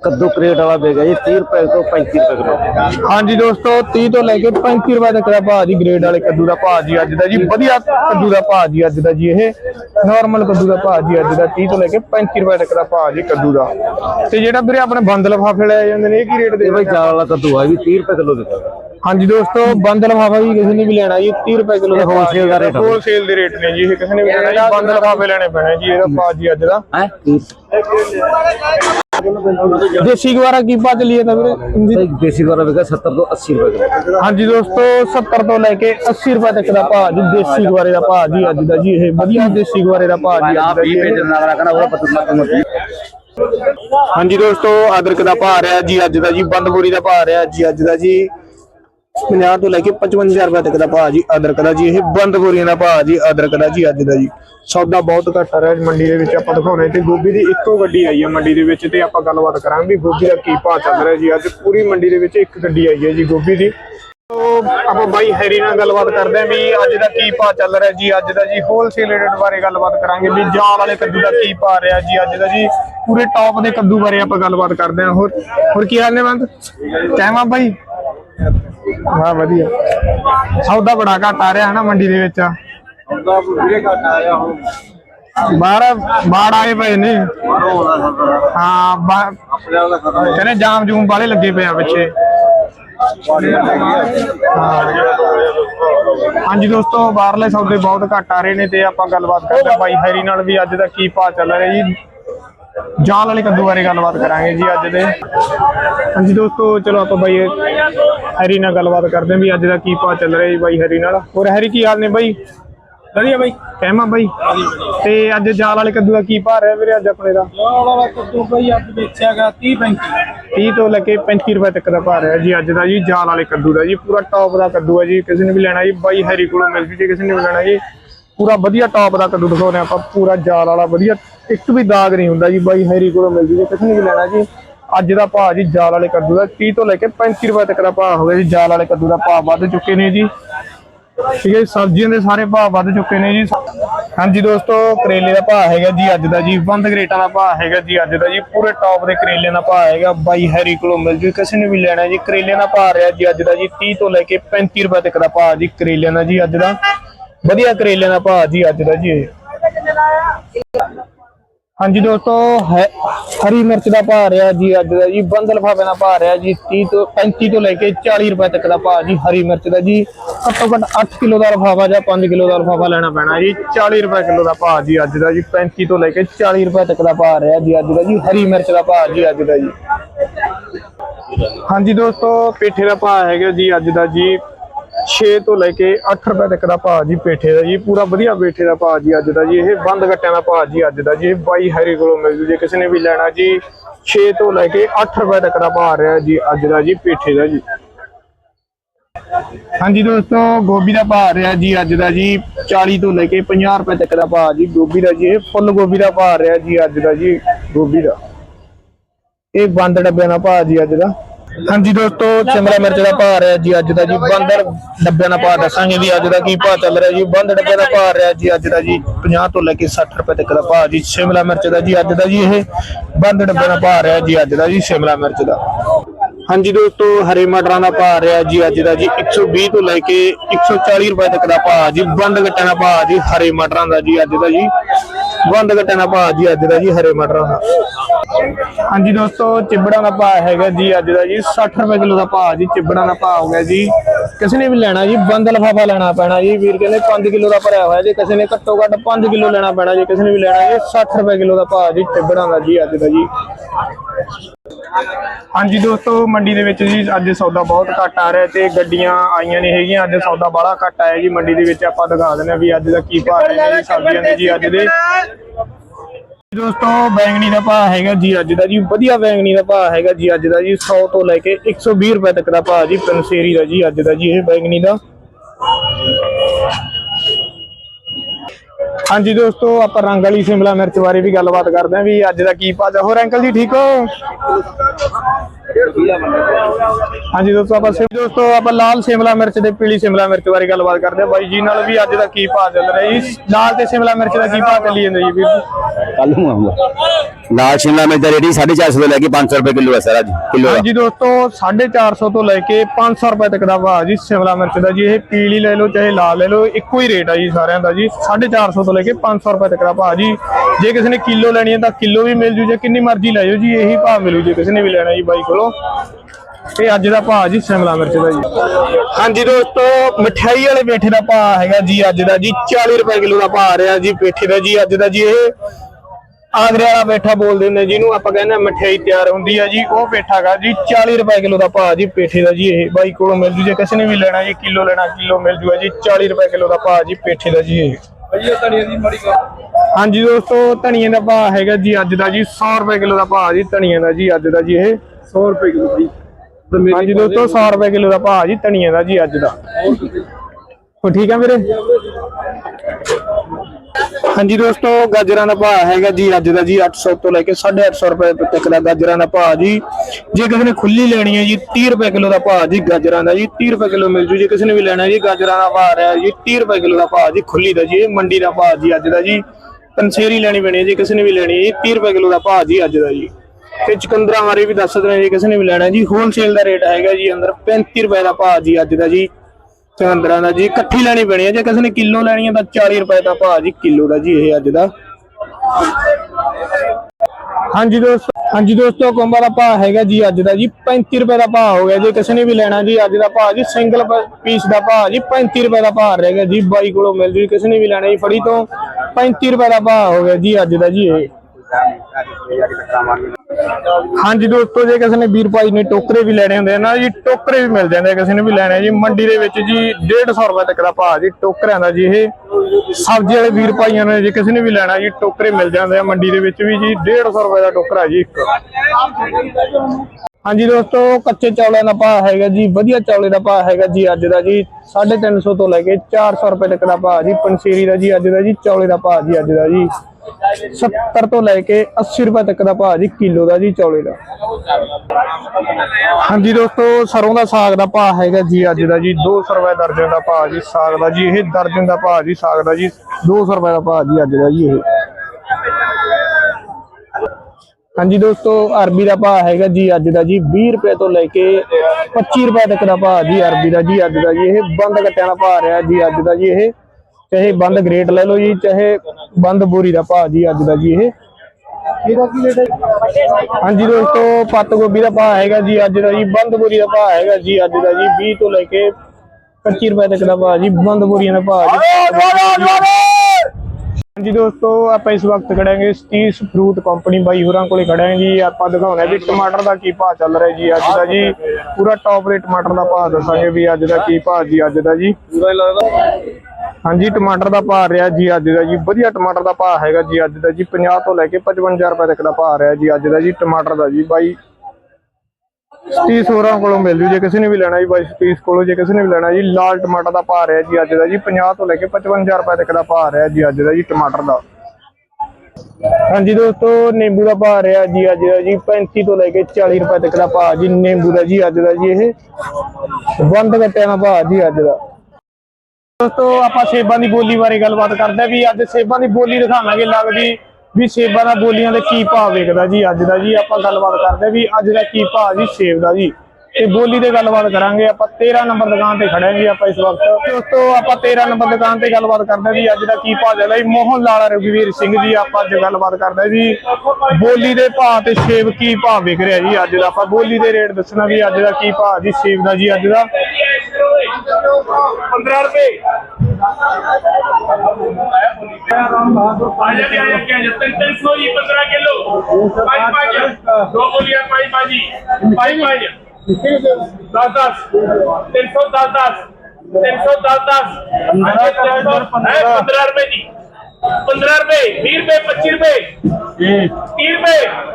ਕੱਦੂ ਕਰੇਟ ਵਾਲਾ ਵੇਗਾ ਜੀ 30 ਰੁਪਏ ਤੋਂ 35 ਰੁਪਏ ਕਿਲੋ। ਹਾਂਜੀ ਦੋਸਤੋ 30 ਤੋਂ ਲੈ ਕੇ 35 ਰੁਪਏ ਤੱਕ ਦਾ ਭਾਅ ਜੀ ਗ੍ਰੇਡ ਵਾਲੇ ਕੱਦੂ ਦਾ ਭਾਅ ਜੀ ਅੱਜ ਦਾ ਜੀ ਵਧੀਆ ਕੱਦੂ ਦਾ ਭਾਅ ਜੀ ਅੱਜ ਦਾ ਜੀ ਇਹ। ਨਾਰਮਲ ਕੱਦੂ ਦਾ ਭਾਅ ਜੀ ਅੱਜ ਦਾ 30 ਤੋਂ ਲੈ ਕੇ 35 ਰੁਪਏ ਤੱਕ ਦਾ ਭਾਅ ਜੀ ਕੱਦੂ ਦਾ। ਤੇ ਜਿਹੜਾ ਵੀਰੇ ਆਪਣੇ ਬੰਦ ਲਫਾਫੇ ਲੈ ਜਾਂਦੇ ਨੇ ਇਹ ਕੀ ਰੇਟ ਦੇ ਬਈ ਚਾਲ ਵਾਲਾ ਕੱਦੂ ਆ ਵੀ 30 ਰੁਪਏ ਕਿਲੋ ਵਿਕਦਾ ਹਾਂਜੀ ਦੋਸਤੋ ਬੰਦ ਲਫਾਫਾ ਵੀ ਕਿਸੇ ਨੇ ਵੀ ਲੈਣਾ ਜੀ 30 ਰੁਪਏ ਕਿਲੋ ਇਹ wholesale ਦਾ ਆ। ਹੋਲਸੇਲ ਦੇ ਰੇਟ ਨੇ ਜੀ ਇਹ ਕਿਸੇ ਨੇ ਵੀ ਲੈਣਾ ਜੀ ਬੰਦ ਲਫਾਫੇ ਲੈਣੇ ਪੈਣੇ ਜੀ ਇਹਦਾ ਭਾਅ ਜੀ ਅੱਜ ਦਾ। ਹੈ? ਦੇਸੀ ਗਵਾਰਾ ਕੀ ਭਾਅ ਚੱਲੀ ਜਾਂਦਾ ਵੀਰੇ? ਦੇਸੀ ਵਾਲਾ ਵਿਕਦਾ 70 ਤੋਂ 80 ਰੁਪਏ ਕਿਲੋ। ਹਾਂਜੀ ਦੋਸਤੋ 70 ਤੋਂ ਲੈ ਕੇ 80 ਰੁਪਏ ਤੱਕ ਦਾ ਭਾਅ ਜੀ ਦੇਸੀ ਗਵਾਰੇ ਦਾ ਭਾਅ ਜੀ ਅੱਜ ਦਾ ਜੀ ਇਹ ਵਧੀਆ ਦੇਸੀ ਗਵਾਰੇ ਦਾ ਭਾਅ ਜੀ ਦਾ ਜੀ। ਇਹ। ਨਾਲ ਰੱਖਣਾ ਉਹ ਪਤਾ ਲੱਗ ਹਾਂਜੀ ਦੋਸਤੋ ਅਦਰਕ ਦਾ ਭਾਅ ਰਿਹਾ ਜੀ ਅੱਜ ਦਾ ਜੀ ਬੰਦ ਬੋਰੀ ਦਾ ਭਾਅ ਰਿਹਾ ਜੀ ਅੱਜ ਦਾ ਜੀ। 50 ਤੋਂ ਲੈ ਕੇ 55000 ਰੁਪਏ ਤੱਕ ਦਾ ਭਾਅ ਜੀ, ਅਦਰਕ ਦਾ ਜੀ, ਇਹ ਬੰਦ ਬੋਰੀਆਂ ਦਾ ਭਾਅ ਜੀ, ਅਦਰਕ ਦਾ ਜੀ, ਅੱਜ ਦਾ ਜੀ। ਸੌਦਾ ਬਹੁਤ ਘੱਟ ਆ ਰਿਹਾ ਮੰਡੀ ਦੇ ਵਿੱਚ, ਆਪਾਂ ਦਿਖਾਉਣੇ ਤੇ ਗੋਭੀ ਦੀ ਇੱਕੋ ਗੱਡੀ ਆਈ ਹੈ ਮੰਡੀ ਦੇ ਵਿੱਚ ਤੇ ਆਪਾਂ ਗੱਲਬਾਤ ਕਰਾਂਗੇ ਵੀ ਗੋਭੀ ਦਾ ਕੀ ਭਾਅ ਚੱਲ ਰਿਹਾ ਜੀ। ਅੱਜ ਪੂਰੀ ਮੰਡੀ ਦੇ ਵਿੱਚ ਇੱਕ ਗੱਡੀ ਆਈ ਹੈ ਜੀ ਗੋਭੀ ਦੀ। ਤੋ ਆਪਾਂ ਬਾਈ ਹੈਰੀ ਨਾਲ ਗੱਲਬਾਤ ਕਰਦੇ ਆਂ ਵੀ ਅੱਜ ਦਾ ਕੀ ਭਾਅ ਚੱਲ ਰਿਹਾ ਜੀ, ਅੱਜ ਦਾ ਜੀ ਹੋਲਸੇਲ ਰੇਟ ਬਾਰੇ ਗੱਲਬਾਤ ਕਰਾਂਗੇ ਵੀ ਜਾਲ ਵਾਲੇ ਕੱਦੂ ਦਾ ਕੀ ਭਾਅ ਰਿਹਾ ਜੀ, ਅੱਜ ਦਾ ਜੀ ਪੂਰੇ ਟੌਪ ਦੇ ਕੱਦੂ ਬਾਰੇ ਆਪਾਂ ਗੱਲਬਾਤ ਕਰਦੇ ਆਂ ਹੋਰ ਹੋਰ ਕੀ ਹਾਲ ਨੇ ਬੰਦ? ਕਹਿਮਾ ਬਾਈ? ਹਾਂ ਵਧੀਆ। ਸੌਦਾ ਬੜਾ ਘੱਟ ਆ ਰਿਹਾ ਹੈ ਨਾ ਮੰਡੀ ਦੇ ਵਿੱਚ। ਬਾਹਰ ਬਾੜ ਆਏ ਪਏ ਨੇ। ਹਾਂ ਬਾ- ਕਹਿੰਦੇ ਜਾਮ ਜੂਮ ਵਾਲੇ ਲੱਗੇ ਪਏ ਆ ਪਿੱਛੇ। ਹਾਂਜੀ ਦੋਸਤੋ ਬਾਹਰਲੇ ਸੌਦੇ ਬਹੁਤ ਘੱਟ ਆ ਰਹੇ ਨੇ ਤੇ ਆਪਾਂ ਗੱਲਬਾਤ ਕਰਦੇ ਹਾਂ। ਬਾਈ ਹੈਰੀ ਨਾਲ ਵੀ ਅੱਜ ਦਾ ਕੀ ਭਾਅ ਚੱਲ ਰਿਹਾ ਜੀ? ਜਾਲ ਵਾਲੇ ਕੱਦੂ ਬਾਰੇ ਗੱਲਬਾਤ ਕਰਾਂਗੇ ਜੀ ਅੱਜ ਦੇ। ਹਾਂਜੀ ਦੋਸਤੋ ਚਲੋ ਆਪਾਂ ਬਾਈ ਹੈਰੀ ਨਾਲ ਗੱਲਬਾਤ ਕਰਦੇ ਹਾਂ ਵੀ ਅੱਜ ਦਾ ਕੀ ਭਾਅ ਚੱਲ ਰਿਹਾ ਜੀ ਬਾਈ ਹੈਰੀ ਨਾਲ। ਹੋਰ ਹੈਰੀ ਕੀ ਹਾਲ ਨੇ ਬਾਈ? ਵਧੀਆ ਬਾਈ। ਕਹਿਮਾ ਬਾਈ? ਤੇ ਅੱਜ ਜਾਲ ਵਾਲੇ ਕੱਦੂ ਦਾ ਕੀ ਭਾਅ ਰਿਹਾ ਵੀਰੇ ਅੱਜ ਆਪਣੇ ਦਾ? ਵਾਲਾ ਕੱਦੂ ਬਈ ਅੱਜ ਵੇਚਿਆਗਾ 30 35 30 ਤੋਂ ਲੈ ਕੇ 35 ਰੁਪਏ ਤੱਕ ਦਾ ਭਾਅ ਰਿਹਾ ਜੀ ਅੱਜ ਦਾ ਜੀ ਜਾਲ ਵਾਲੇ ਕੱਦੂ ਦਾ ਜੀ। ਪੂਰਾ ਟੌਪ ਦਾ ਕੱਦੂ ਹੈ ਜੀ। ਕਿਸੇ ਨੇ ਵੀ ਲੈਣਾ ਜੀ ਬਾਈ ਹੈਰੀ ਕੋਲੋਂ ਮਿਲ ਜੂ ਜੀ ਕਿਸੇ ਨੇ ਵੀ ਲੈਣਾ ਜੀ। ਪੂਰਾ ਵਧੀਆ ਟੌਪ ਦਾ ਕੱਦੂ ਦਿਖਾਉਂਦੇ ਆਪਾਂ। ਪੂਰਾ ਜਾਲ ਵਾਲਾ ਵਧੀਆ ਇੱਕ ਵੀ ਦਾਗ ਨਹੀਂ ਹੁੰਦਾ ਜੀ, ਬਾਈ ਹੈਰੀ ਕੋਲੋਂ ਮਿਲ ਜੂ ਜੀ ਕਿਸੇ ਨੇ ਵੀ ਲੈਣਾ ਜੀ। ਅੱਜ ਦਾ ਭਾਅ ਜੀ, ਜਾਲ ਵਾਲੇ ਕੱਦੂ ਦਾ 30 ਤੋਂ ਲੈ ਕੇ 35 ਰੁਪਏ ਤੱਕ ਦਾ ਭਾਅ ਹੋ ਗਿਆ ਜੀ, ਜਾਲ ਵਾਲੇ ਕੱਦੂ ਦਾ ਭਾਅ ਵੱਧ ਚੁੱਕੇ ਨੇ ਜੀ। ਠੀਕ ਹੈ ਸਬਜ਼ੀਆਂ ਦੇ ਸਾਰੇ ਭਾਅ ਵੱਧ ਚੁੱਕੇ ਨੇ ਜੀ। ਹਾਂਜੀ ਦੋਸਤੋ, ਕਰੇਲੇ ਦਾ ਭਾਅ ਹੈਗਾ ਜੀ ਅੱਜ ਦਾ ਜੀ, ਬੰਦ ਗਰੇਟਾਂ ਦਾ ਭਾਅ ਹੈਗਾ ਜੀ ਅੱਜ ਦਾ ਜੀ, ਪੂਰੇ ਟੌਪ ਦੇ ਕਰੇਲਿਆਂ ਦਾ ਭਾਅ ਹੈਗਾ, ਬਾਈ ਹੈਰੀ ਕੋਲੋਂ ਮਿਲ ਜੂ ਕਿਸੇ ਨੇ ਵੀ ਲੈਣਾ ਜੀ। ਕਰੇਲਿਆਂ ਦਾ ਭਾਅ ਰਿਹਾ ਜੀ ਅੱਜ ਦਾ ਜੀ 30 ਤੋਂ ਲੈ ਕੇ 35 ਰੁਪਏ ਤੱਕ ਦਾ ਭਾਅ ਜੀ, ਕਰੇਲਿਆਂ ਦਾ ਜੀ ਅੱਜ ਦਾ। ਵਧੀਆ ਕਰੇਲਿਆਂ ਦਾ ਭਾਅ ਜੀ ਅੱਜ ਦਾ ਜੀ ਹਾਂਜੀ ਦੋਸਤੋ ਹਰੀ ਮਿਰਚ ਦਾ ਭਾਅ ਰਿਹਾ ਜੀ ਅੱਜ ਦਾ ਜੀ, ਬੰਦ ਲਿਫਾਫੇ ਦਾ ਭਾਅ ਰਿਹਾ ਜੀ 30 ਤੋਂ 35 ਤੋਂ ਲੈ ਕੇ 40 ਰੁਪਏ ਤੱਕ ਦਾ ਭਾਅ ਜੀ ਹਰੀ ਮਿਰਚ ਦਾ ਜੀ। ਘੱਟੋ ਘੱਟ 8 ਕਿਲੋ ਦਾ ਲਫ਼ਾਫਾ ਜਾਂ 5 ਕਿਲੋ ਦਾ ਲਫ਼ਾਫਾ ਲੈਣਾ ਪੈਣਾ ਜੀ 40 ਰੁਪਏ ਕਿਲੋ ਦਾ ਭਾਅ ਜੀ ਅੱਜ ਦਾ ਜੀ 35 ਤੋਂ ਲੈ ਕੇ 40 ਰੁਪਏ ਤੱਕ ਦਾ ਭਾਅ ਰਿਹਾ ਜੀ ਅੱਜ ਦਾ ਜੀ, ਹਰੀ ਮਿਰਚ ਦਾ ਭਾਅ ਜੀ ਅੱਜ ਦਾ ਜੀ। ਹਾਂਜੀ ਦੋਸਤੋ, ਪੇਠੇ ਦਾ ਭਾਅ ਹੈਗਾ ਜੀ ਅੱਜ ਦਾ ਜੀ 6 ਤੋਂ ਲੈ ਕੇ 8 ਰੁਪਏ ਤੱਕ ਦਾ ਭਾਅ ਜੀ ਪੇਠੇ ਦਾ ਜੀ, ਪੂਰਾ ਵਧੀਆ ਪੇਠੇ ਦਾ ਭਾਅ ਜੀ ਅੱਜ ਦਾ ਜੀ, ਇਹ ਬੰਦ ਗੱਟਿਆਂ ਦਾ ਭਾਅ ਜੀ ਅੱਜ ਦਾ ਜੀ, ਇਹ ਬਾਈ ਹੈਰੀ ਕੋਲੋਂ ਮਿਲ ਜੂ, ਜੇ ਕਿਸੇ ਨੇ ਵੀ ਲੈਣਾ ਜੀ 6 ਤੋਂ ਲੈ ਕੇ 8 ਰੁਪਏ ਤੱਕ ਦਾ ਭਾਅ ਰਿਹਾ ਜੀ ਅੱਜ ਦਾ ਜੀ, ਪੇਠੇ ਦਾ ਜੀ। ਹਾਂਜੀ ਦੋਸਤੋ, ਗੋਭੀ ਦਾ ਭਾਅ ਰਿਹਾ ਜੀ ਅੱਜ ਦਾ ਜੀ 40 ਤੋਂ ਲੈ ਕੇ 50 ਰੁਪਏ ਤੱਕ ਦਾ ਭਾਅ ਜੀ, ਗੋਭੀ ਦਾ ਜੀ, ਇਹ ਫੁੱਲ ਗੋਭੀ ਦਾ ਭਾਅ ਰਿਹਾ ਜੀ ਅੱਜ ਦਾ ਜੀ, ਗੋਭੀ ਦਾ। ਇਹ ਬੰਦ ਡੱਬਿਆਂ ਦਾ ਭਾਅ ਜੀ ਅੱਜ ਦਾ। ਹਾਂਜੀ ਦੋਸਤੋ ਸ਼ਿਮਲਾ ਮਿਰਚ ਦਾ ਭਾਅ ਰਿਹਾ ਜੀ ਅੱਜ ਦਾ ਜੀ ਬੰਦਰ ਡੱਬਿਆਂ ਦਾ ਭਾਅ ਦੱਸਾਂਗੇ ਵੀ ਅੱਜ ਦਾ ਕੀ ਭਾਅ ਚੱਲ ਰਿਹਾ ਜੀ। ਬੰਦ ਡੱਬੇ ਦਾ ਭਾਅ ਰਿਹਾ ਜੀ ਅੱਜ ਦਾ ਜੀ 50 ਤੋਂ ਲੈ ਕੇ 60 ਰੁਪਏ ਤੱਕ ਦਾ ਭਾਅ ਜੀ। ਸ਼ਿਮਲਾ ਮਿਰਚ ਦਾ ਜੀ ਅੱਜ ਦਾ ਜੀ ਇਹ ਬੰਦ ਡੱਬੇ ਦਾ ਭਾਅ ਰਿਹਾ ਜੀ ਅੱਜ ਦਾ ਜੀ ਸ਼ਿਮਲਾ ਮਿਰਚ ਦਾ। ਹਾਂਜੀ ਦੋਸਤੋ ਹਰੇ ਮਟਰਾਂ ਦਾ ਭਾਅ ਰਿਹਾ ਜੀ ਅੱਜ ਦਾ ਜੀ 120 ਤੋਂ ਲੈ ਕੇ 140 ਰੁਪਏ ਤੱਕ ਦਾ ਭਾਅ ਜੀ। ਬੰਦ ਗੱਟਿਆਂ ਦਾ ਭਾਅ ਜੀ ਹਰੇ ਮਟਰਾਂ ਦਾ ਜੀ ਅੱਜ ਦਾ ਜੀ। ਬੰਦ ਗੱਟਿਆਂ ਦਾ ਭਾਅ ਜੀ ਅੱਜ ਦਾ ਜੀ ਹਰੇ ਮਟਰਾਂ ਦਾ। ਹਾਂਜੀ ਦੋਸਤੋ, ਚਿਬੜਾਂ ਦਾ ਭਾਅ ਹੈਗਾ ਜੀ ਅੱਜ ਦਾ ਜੀ 60 ਰੁਪਏ ਕਿਲੋ ਦਾ ਭਾਅ ਜੀ, ਚਿਬੜਾਂ ਦਾ ਭਾਅ ਹੋ ਗਿਆ ਜੀ। ਕਿਸੇ ਨੇ ਵੀ ਲੈਣਾ ਜੀ, ਬੰਦ ਲਫਾਫਾ ਲੈਣਾ ਪੈਣਾ ਜੀ। ਵੀਰ ਕਹਿੰਦੇ 5 ਕਿਲੋ ਦਾ ਭਰਿਆ ਹੋਇਆ ਜੀ, ਕਿਸੇ ਨੇ ਘੱਟੋ ਘੱਟ 5 ਕਿਲੋ ਲੈਣਾ ਪੈਣਾ ਜੀ, ਕਿਸੇ ਨੇ ਵੀ ਲੈਣਾ ਜੀ 60 ਰੁਪਏ ਕਿਲੋ ਦਾ ਭਾਅ ਜੀ, ਚਿਬੜਾਂ ਦਾ ਜੀ ਅੱਜ ਦਾ ਜੀ। ਹਾਂਜੀ ਦੋਸਤੋ, ਮੰਡੀ ਦੇ ਵਿੱਚ ਜੀ ਅੱਜ ਸੌਦਾ ਬਹੁਤ ਘੱਟ ਆ ਰਿਹਾ ਤੇ ਗੱਡੀਆਂ ਆਈਆਂ ਨਹੀਂ ਹੈਗੀਆਂ, ਅੱਜ ਸੌਦਾ ਬੜਾ ਘੱਟ ਆਇਆ ਜੀ। ਮੰਡੀ ਦੇ ਵਿੱਚ ਆਪਾਂ ਦਿਖਾ ਦਿੰਦੇ ਹਾਂ ਵੀ ਅੱਜ ਦਾ ਕੀ ਭਾਅ ਹੈ ਜੀ, ਸਬਜ਼ੀਆਂ ਦੇ ਜੀ ਅੱਜ ਦੇ। ਦੋਸਤੋ, ਬੈਂਗਣੀ ਦਾ ਭਾਅ ਹੈਗਾ ਜੀ ਅੱਜ ਦਾ ਜੀ, ਵਧੀਆ ਬੈਂਗਣੀ ਦਾ ਭਾਅ ਹੈਗਾ ਜੀ ਅੱਜ ਦਾ ਜੀ 100 ਤੋਂ ਲੈ ਕੇ 120 ਰੁਪਏ ਤੱਕ ਦਾ ਭਾਅ ਜੀ, ਪੰਸੇਰੀ ਦਾ ਜੀ ਅੱਜ ਦਾ ਜੀ ਇਹ ਬੈਂਗਣੀ ਦਾ। ਹਾਂਜੀ ਦੋਸਤੋ, ਆਪਾਂ ਰੰਗ ਵਾਲੀ ਸ਼ਿਮਲਾ ਮਿਰਚ ਬਾਰੇ ਵੀ ਗੱਲਬਾਤ ਕਰਦੇ ਆਂ ਵੀ ਅੱਜ ਦਾ ਕੀ ਭਾਅ ਹੋਰ ਅੰਕਲ ਜੀ, ਠੀਕ ਹੋ? ਹਾਂਜੀ ਦੋਸਤੋ ਆਪਾਂ ਸਿਮ ਦੋਸਤੋ ਆਪਾਂ ਲਾਲ ਸ਼ਿਮਲਾ ਮਿਰਚ ਤੇ ਪੀਲੀ ਸ਼ਿਮਲਾ ਮਿਰਚ ਬਾਰੇ ਗੱਲਬਾਤ ਕਰਦੇ ਆਂ ਬਾਈ ਜੀ ਨਾਲ ਵੀ ਅੱਜ ਦਾ ਕੀ ਭਾਅ ਚੱਲ ਰਿਹਾ ਜੀ? ਲਾਲ ਤੇ ਸ਼ਿਮਲਾ ਮਿਰਚ ਦਾ ਕੀ ਭਾਅ ਚੱਲੀ ਜਾਂਦਾ ਜੀ ਵੀਰ ਕੱਲ ਨੂੰ ਆਉਂਗਾ ਲਾਲ ਸ਼ਿਮਲਾ ਮਿਰਚ ਦਾ ਰੇਟ 450 ਤੋਂ ਲੈ ਕੇ 500 ਰੁਪਏ ਕਿਲੋ ਹੈ ਸਰ ਅੱਜ ਕਿਲੋ ਹਾਂਜੀ ਦੋਸਤੋ 450 ਤੋਂ ਲੈ ਕੇ 500 ਰੁਪਏ ਤੱਕ ਦਾ ਭਾਅ ਜੀ ਸ਼ਿਮਲਾ ਮਿਰਚ ਦਾ ਜੀ। ਇਹ ਪੀਲੀ ਲੈ ਲਓ ਚਾਹੇ ਲਾਲ ਲੈ ਲਓ ਇੱਕੋ ਹੀ ਰੇਟ ਆ ਜੀ ਸਾਰਿਆਂ ਦਾ ਜੀ। 450 ਤੋਂ ਲੈ ਕੇ 500 ਰੁਪਏ ਤੱਕ ਦਾ ਭਾਅ ਜੀ। ਜੇ ਕਿਸੇ ਨੇ ਕਿਲੋ ਲੈਣੀ ਹੈ ਤਾਂ ਕਿਲੋ ਵੀ ਮਿਲ ਜੂ, ਜੇ ਕਿੰਨੀ ਮਰਜ਼ੀ ਲੈ ਜਾਓ ਜੀ, ਇਹੀ ਭਾਅ ਮਿਲੂ ਜੇ ਕਿਸੇ ਨੇ ਵੀ ਲੈਣਾ ਜੀ ਬਾਈ ਕੋਲੋਂ। ਤੇ ਅੱਜ ਦਾ ਭਾਅ ਜੀ ਸ਼ਿਮਲਾ ਮਿਰਚ ਦਾ ਜੀ। ਹਾਂਜੀ ਦੋਸਤੋ, ਮਠਿਆਈ ਵਾਲੇ ਪੇਠੇ ਦਾ ਭਾਅ ਹੈਗਾ ਜੀ ਅੱਜ ਦਾ ਜੀ 40 ਰੁਪਏ ਕਿਲੋ ਦਾ ਭਾਅ ਆ ਰਿਹਾ ਜੀ ਪੇਠੇ ਦਾ ਜੀ, ਅੱਜ ਦਾ ਜੀ ਇਹ ਆਗਰੇ ਵਾਲਾ ਪੇਠਾ ਬੋਲਦੇ ਨੇ ਜਿਹਨੂੰ ਆਪਾਂ ਕਹਿੰਦੇ ਆ ਮਠਿਆਈ ਤਿਆਰ ਹੁੰਦੀ ਆ ਜੀ, ਉਹ ਪੇਠਾ ਹੈਗਾ ਜੀ 40 ਰੁਪਏ ਕਿਲੋ ਦਾ ਭਾਅ ਜੀ ਪੇਠੇ ਦਾ ਜੀ ਇਹ, ਬਾਈ ਕੋਲੋਂ ਮਿਲ ਜੂ, ਜੇ ਕਿਸੇ ਨੇ ਵੀ ਲੈਣਾ ਜੀ, ਕਿਲੋ ਲੈਣਾ, ਕਿਲੋ ਮਿਲ ਜੂਗਾ ਜੀ 40 ਰੁਪਏ ਕਿਲੋ ਦਾ ਭਾਅ ਜੀ ਪੇਠੇ ਦਾ ਜੀ ਇਹ। ਭਈਆ ਧਨੀਆ ਦੀ ਮੜੀ ਹਾਂਜੀ ਦੋਸਤੋ ਧਨੀਏ ਦਾ ਭਾਅ ਹੈਗਾ ਜੀ ਅੱਜ ਦਾ ਜੀ 100 ਰੁਪਏ ਕਿਲੋ ਦਾ ਭਾਅ ਜੀ ਧਨੀਏ ਦਾ ਜੀ ਅੱਜ ਦਾ ਜੀ ਇਹ। 100 ਰੁਪਏ ਕਿਲੋ ਭਾਈ ਹਾਂਜੀ ਦੋਸਤੋ 100 ਰੁਪਏ ਕਿਲੋ ਦਾ ਭਾਅ ਜੀ ਧਨੀਏ ਦਾ ਜੀ ਅੱਜ ਦਾ। ਹੋ ਠੀਕ ਆ ਵੀਰੇ? ਹਾਂਜੀ ਦੋਸਤੋ, ਗਾਜਰਾਂ ਦਾ ਭਾਅ ਹੈਗਾ ਜੀ ਅੱਜ ਦਾ ਜੀ 800 ਤੋਂ ਲੈ ਕੇ 850 ਰੁਪਏ ਤੱਕ ਦਾ ਗਾਜਰਾਂ ਦਾ ਭਾਅ ਜੀ। ਜੇ ਕਿਸੇ ਨੇ ਖੁੱਲੀ ਲੈਣੀ ਹੈ ਜੀ 30 ਰੁਪਏ ਕਿਲੋ ਦਾ ਭਾਅ ਜੀ ਗਾਜਰਾਂ ਦਾ ਜੀ 30 ਰੁਪਏ ਕਿਲੋ ਮਿਲ ਜੂ। ਜੇ ਕਿਸੇ ਨੇ ਵੀ ਲੈਣਾ ਜੀ ਗਾਜਰਾਂ ਦਾ ਭਾਅ ਰਿਹਾ ਜੀ 30 ਰੁਪਏ ਕਿਲੋ ਦਾ ਭਾਅ ਜੀ ਖੁੱਲੀ ਦਾ ਜੀ, ਇਹ ਮੰਡੀ ਦਾ ਭਾਅ ਜੀ ਅੱਜ ਦਾ ਜੀ। ਪੰਸੇਰੀ ਲੈਣੀ ਪੈਣੀ ਹੈ ਜੀ, ਕਿਸੇ ਨੇ ਵੀ ਲੈਣੀ ਹੈ ਜੀ 30 ਰੁਪਏ ਕਿਲੋ ਦਾ ਭਾਅ ਜੀ ਅੱਜ ਦਾ ਜੀ। ਤੇ ਚਕੰਦਰਾਂ ਬਾਰੇ ਵੀ ਦੱਸ ਦਿੰਦੇ ਜੀ, ਕਿਸੇ ਨੇ ਵੀ ਲੈਣਾ ਜੀ। ਹੋਲਸੇਲ ਦਾ ਰੇਟ ਹੈਗਾ ਜੀ ਅੰਦਰ 35 ਰੁਪਏ ਦਾ ਭਾਅ ਜੀ ਅੱਜ ਦਾ ਜੀ। ਚਕੰਦਰਾਂ ਦਾ ਜੀ, ਇਕੱਠੀ ਲੈਣੀ ਪੈਣੀ ਹੈ ਜੇ ਕਿਸੇ ਨੇ ਕਿਲੋ ਲੈਣੀ ਹੈ ਤਾਂ 40 ਰੁਪਏ ਦਾ ਭਾਅ ਜੀ, ਕਿਲੋ ਦਾ ਜੀ ਇਹ ਅੱਜ ਦਾ। ਹਾਂਜੀ ਦੋਸਤੋ ਹਾਂਜੀ ਦੋਸਤੋ ਕੋਂਬਾ ਦਾ ਭਾਅ ਹੈਗਾ ਜੀ ਅੱਜ ਦਾ ਜੀ 35 ਰੁਪਏ ਦਾ ਭਾਅ ਹੋ ਗਿਆ। ਜੇ ਕਿਸੇ ਨੇ ਵੀ ਲੈਣਾ ਜੀ, ਅੱਜ ਦਾ ਭਾਅ ਜੀ, ਸਿੰਗਲ ਪੀਸ ਦਾ ਭਾਅ ਜੀ 35 ਰੁਪਏ ਦਾ ਭਾਅ ਰਹਿ ਗਿਆ ਜੀ, ਬਾਈ ਕੋਲੋਂ ਮਿਲ ਜੂ ਕਿਸੇ ਨੇ ਵੀ ਲੈਣਾ ਜੀ, ਫੜੀ ਤੋਂ 35 ਰੁਪਏ ਦਾ ਭਾਅ ਹੋ ਗਿਆ ਜੀ ਅੱਜ ਦਾ ਜੀ ਇਹ। ਹਾਂਜੀ ਦੋਸਤੋ, ਜੇ ਕਿਸੇ ਨੇ ਵੀਰ ਭਾਈ ਨੇ ਟੋਕਰੇ ਵੀ ਲੈਣੇ ਹੁੰਦੇ ਆ ਨਾ ਜੀ, ਟੋਕਰੇ ਵੀ ਮਿਲ ਜਾਂਦੇ ਕਿਸੇ ਨੇ ਵੀ ਲੈਣੇ ਜੀ। ਮੰਡੀ ਦੇ ਵਿੱਚ ਜੀ 150 ਰੁਪਏ ਤੱਕ ਦਾ ਭਾਅ ਜੀ, ਟੋਕਰਿਆਂ ਦਾ ਜੀ ਇਹ। ਸਬਜ਼ੀ ਵਾਲੇ ਵੀਰ ਭਾਈਆਂ ਨੇ ਜੇ ਕਿਸੇ ਨੇ ਵੀ ਲੈਣਾ ਜੀ, ਟੋਕਰੇ ਮਿਲ ਜਾਂਦੇ ਆ ਮੰਡੀ ਦੇ ਵਿੱਚ ਵੀ ਜੀ 150 ਰੁਪਏ ਦਾ ਟੋਕਰਾ ਜੀ ਇੱਕ। ਹਾਂਜੀ ਦੋਸਤੋ, ਕੱਚੇ ਚੌਲਿਆਂ ਦਾ ਭਾਅ ਹੈਗਾ ਜੀ, ਵਧੀਆ ਚੌਲੇ ਦਾ ਭਾਅ ਹੈਗਾ ਜੀ ਅੱਜ ਦਾ ਜੀ। 350 ਤੋਂ ਲੈ ਕੇ 400 ਰੁਪਏ ਤੱਕ ਦਾ ਭਾਅ ਜੀ ਪੰਸੀਰੀ ਦਾ ਜੀ ਅੱਜ ਦਾ ਜੀ, ਚੌਲੇ ਦਾ ਭਾਅ ਜੀ ਅੱਜ ਦਾ ਜੀ। 70 ਤੋਂ ਲੈ ਕੇ 80 ਰੁਪਏ ਤੱਕ ਦਾ ਭਾਅ ਜੀ, ਕਿਲੋ ਦਾ ਜੀ, ਚੌਲੇ ਦਾ। ਹਾਂਜੀ ਦੋਸਤੋ, ਸਰੋਂ ਦਾ ਸਾਗ ਦਾ ਭਾਅ ਹੈਗਾ ਜੀ, ਅੱਜ ਦਾ ਜੀ 200 ਰੁਪਏ ਦਰਜਨ ਦਾ ਭਾਅ ਜੀ, ਸਾਗ ਦਾ ਜੀ, ਇਹ ਦਰਜਨ ਦਾ ਭਾਅ ਜੀ, ਸਾਗ ਦਾ ਜੀ 200 ਰੁਪਏ ਦਾ ਭਾਅ ਜੀ, ਅੱਜ ਦਾ ਜੀ ਇਹ। ਹਾਂਜੀ ਦੋਸਤੋ, ਅਰਬੀ ਦਾ ਭਾਅ ਹੈਗਾ ਜੀ, ਅੱਜ ਦਾ ਜੀ 20 ਰੁਪਏ ਤੋਂ ਲੈ ਕੇ 25 ਰੁਪਏ ਤੱਕ ਦਾ ਭਾਅ ਜੀ, ਅਰਬੀ ਦਾ ਜੀ, ਅੱਜ ਦਾ ਜੀ, ਇਹ ਬੰਦ ਕੱਟਿਆਂ ਦਾ ਭਾਅ ਰਿਹਾ ਜੀ, ਅੱਜ ਦਾ ਜੀ, ਇਹ ਚਾਹੇ ਬੰਦ ਗ੍ਰੇਟ ਲੈ ਲਓ ਜੀ ਚਾਹੇ ਬੰਦ ਬੋਰੀ ਦਾ ਭਾਅ ਜੀ ਅੱਜ ਦਾ ਜੀ ਇਹ। ਹਾਂਜੀ ਦੋਸਤੋ ਪੱਤ ਗੋਭੀ ਦਾ ਭਾਅ ਹੈਗਾ ਜੀ ਅੱਜ ਦਾ ਜੀ ਬੰਦ ਬੋਰੀ ਦਾ ਭਾਅ ਹੈਗਾ ਜੀ ਅੱਜ ਦਾ ਜੀ 20 ਤੋਂ ਲੈ ਕੇ 25 ਰੁਪਏ ਤੱਕ ਦਾ ਭਾਅ ਜੀ ਬੰਦ ਬੋਰੀਆਂ ਦਾ ਭਾਅ ਜੀ। ਹਾਂਜੀ ਦੋਸਤੋ ਆਪਾਂ ਇਸ ਵਕਤ ਖੜਾਂਗੇ ਸਟੀਸ ਫਰੂਟ ਕੰਪਨੀ ਬਾਈ ਹੋਰਾਂ ਕੋਲੇ ਖੜਾਂਗੇ। ਜੀ ਆਪਾਂ ਦਿਖਾਉਣਾ ਵੀ ਟਮਾਟਰ ਦਾ ਕੀ ਭਾਅ ਚੱਲ ਰਿਹਾ ਜੀ ਅੱਜ ਦਾ ਜੀ। ਪੂਰਾ ਟੌਪ ਰੇਟ ਟਮਾਟਰ ਦਾ ਭਾਅ ਦੱਸਾਂਗੇ ਵੀ ਅੱਜ ਦਾ ਕੀ ਭਾਅ ਜੀ ਅੱਜ ਦਾ ਜੀ। ਪੂਰਾ ਹੀ ਲੱਗਦਾ। ਹਾਂਜੀ ਟਮਾਟਰ ਦਾ ਭਾਅ ਰਿਹਾ ਜੀ ਅੱਜ ਦਾ ਜੀ। ਵਧੀਆ ਟਮਾਟਰ ਦਾ ਭਾਅ ਹੈਗਾ ਜੀ ਅੱਜ ਦਾ ਜੀ। 50 ਤੋਂ ਲੈ ਕੇ 55 ਰੁਪਏ ਤੱਕ ਦਾ ਭਾਅ ਰਿਹਾ ਜੀ ਅੱਜ ਦਾ ਜੀ ਟਮਾਟਰ ਦਾ ਜੀ। ਬਾਈ ਸਤੀਸ ਹੋਰਾਂ ਕੋਲੋਂ ਮਿਲ ਜੂ, ਜੇ ਕਿਸੇ ਨੇ ਵੀ ਲੈਣਾ ਜੀ, ਬਾਈ ਸਤੀਸ ਕੋਲੋਂ ਜੇ ਕਿਸੇ ਨੇ ਵੀ ਲੈਣਾ ਜੀ, ਲਾਲ ਟਮਾਟਰ ਦਾ ਭਾਅ ਰਿਹਾ ਜੀ ਅੱਜ ਦਾ ਜੀ 50 ਤੋਂ ਲੈ ਕੇ 55 ਰੁਪਏ ਤੱਕ ਦਾ ਭਾਅ ਰਿਹਾ ਜੀ ਅੱਜ ਦਾ ਜੀ ਟਮਾਟਰ ਦਾ। ਹਾਂਜੀ ਦੋਸਤੋ, ਨਿੰਬੂ ਦਾ ਭਾਅ ਰਿਹਾ ਜੀ ਅੱਜ ਦਾ ਜੀ 35 ਤੋਂ ਲੈ ਕੇ 40 ਰੁਪਏ ਤੱਕ ਦਾ ਭਾਅ ਜੀ ਨਿੰਬੂ ਦਾ ਜੀ ਅੱਜ ਦਾ ਜੀ ਇਹ। ਬੰਦ ਕੱਟਿਆ ਦਾ ਭਾਅ ਜੀ ਅੱਜ ਦਾ। ਦੋਸਤੋ, ਆਪਾਂ ਸੇਬਾਂ ਦੀ ਬੋਲੀ ਬਾਰੇ ਗੱਲਬਾਤ ਕਰਦੇ ਹਾਂ ਵੀ ਅੱਜ ਸੇਬਾਂ ਦੀ ਬੋਲੀ ਦਿਖਾਵਾਂਗੇ ਲੱਗਦੀ ਵੀ ਸੇਬਾਂ ਦਾ ਬੋਲੀਆਂ ਦੇ ਕੀ ਭਾਅ ਵੇਖਦਾ ਜੀ? ਅੱਜ ਦਾ ਜੀ ਆਪਾਂ ਗੱਲਬਾਤ ਕਰਦੇ ਹਾਂ ਵੀ ਅੱਜ ਦਾ ਕੀ ਭਾਅ ਜੀ ਸੇਬ ਦਾ ਜੀ? ਤੇ ਬੋਲੀ ਤੇ ਗੱਲਬਾਤ ਕਰਾਂਗੇ ਆਪਾਂ 13 ਨੰਬਰ ਦੁਕਾਨ ਤੇ ਖੜੇ ਹਾਂ ਜੀ ਆਪਾਂ ਇਸ ਵਕਤ। ਦੋਸਤੋ ਆਪਾਂ 13 ਨੰਬਰ ਦੁਕਾਨ ਤੇ ਗੱਲਬਾਤ ਕਰਦੇ ਵੀ ਅੱਜ ਦਾ ਕੀ ਭਾਅ ਚੱਲਦਾ ਜੀ? ਮੋਹਨ ਲਾਲ ਰਘਵੀਰ ਸਿੰਘ ਜੀ ਆਪਾਂ ਅੱਜ ਗੱਲਬਾਤ ਕਰਦੇ ਜੀ। ਬੋਲੀ ਦੇ ਭਾਅ ਤੇ ਸੇਬ ਕੀ ਭਾਅ ਵਿਕ ਰਿਹਾ ਜੀ ਅੱਜ ਦਾ? ਆਪਾਂ ਬੋਲੀ ਦੇ ਰੇਟ ਦੱਸਣਾ ਵੀ ਅੱਜ ਦਾ ਕੀ ਭਾਅ ਜੀ ਸੇਬ ਦਾ ਜੀ ਅੱਜ ਦਾ? 15 ਰੁਪਏ। ਤੱਕ 300 ਜੀ 15 ਕਿਲੋ। ਪਾਈ ਪਾਈ ਦੋ ਬੋਲੀਆਂ ਪਾਈ ਪਾਜੀ ਪਾਈ ਪਾਈ पंद्रह रुपए जी पंद्रह रुपए बीस रुपए पच्चीस रुपए तीस रुपए